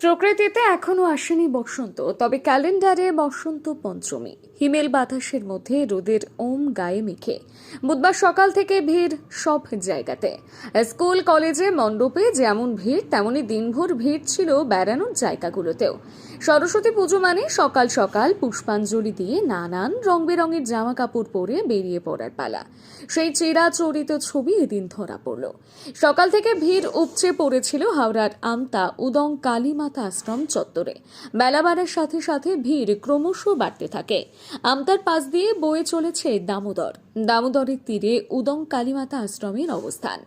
প্রকৃতিতে এখনও আসেনি বসন্ত, তবে ক্যালেন্ডারে বসন্ত পঞ্চমী। হিমেল বাতাসের মধ্যে রোদের ওম গায়ে মেখে। বুধবার সকাল থেকে ভিড় সব জায়গাতে। স্কুল, কলেজে মণ্ডপে যেমন ভিড়, তেমনি দিনভর ভিড় ছিল বেড়ানোর জায়গাগুলোতেও। সরস্বতী পুজো মানে সকাল সকাল পুষ্পাঞ্জলি দিয়ে নানান রং বেরঙের জামা কাপড় পরে বেরিয়ে পড়ার পালা। সেই চিরাচরিত ছবি এদিন ধরা পড়ল। সকাল থেকে ভিড় উপচে পড়েছিল হাওড়ার আমতা উদং কালীমাতা আশ্রম চত্বরে। বেলা বাড়ার সাথে সাথে ভিড় ক্রমশ বাড়তে থাকে। আমতার পাশ দিয়ে বয়ে চলেছে দামোদর। দামোদরের তীরে উদং কালীমাতা আশ্রমের অবস্থান।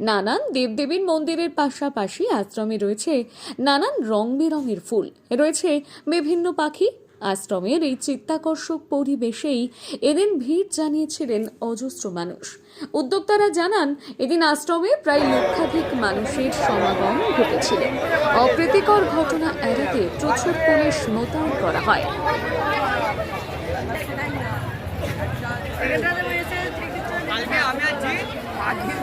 নানান দেবদেবীর মন্দিরের পাশাপাশি আশ্রমে রয়েছে নানান রং বেরঙের ফুল। রয়েছে বিভিন্ন পাখি। আশ্রমের এই চিত্তাকর্ষক পরিবেশেই এদিন ভিড় জানিয়েছিলেন অজস্র মানুষ। উদ্যোক্তারা জানান, এদিন আশ্রমে প্রায় লক্ষাধিক মানুষের সমাগম ঘটেছিল। অপ্রীতিকর ঘটনা এড়াতে প্রচুর পুলিশ মোতায়েন করা হয়। আজকে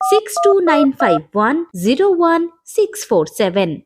six two nine five one zero one six four seven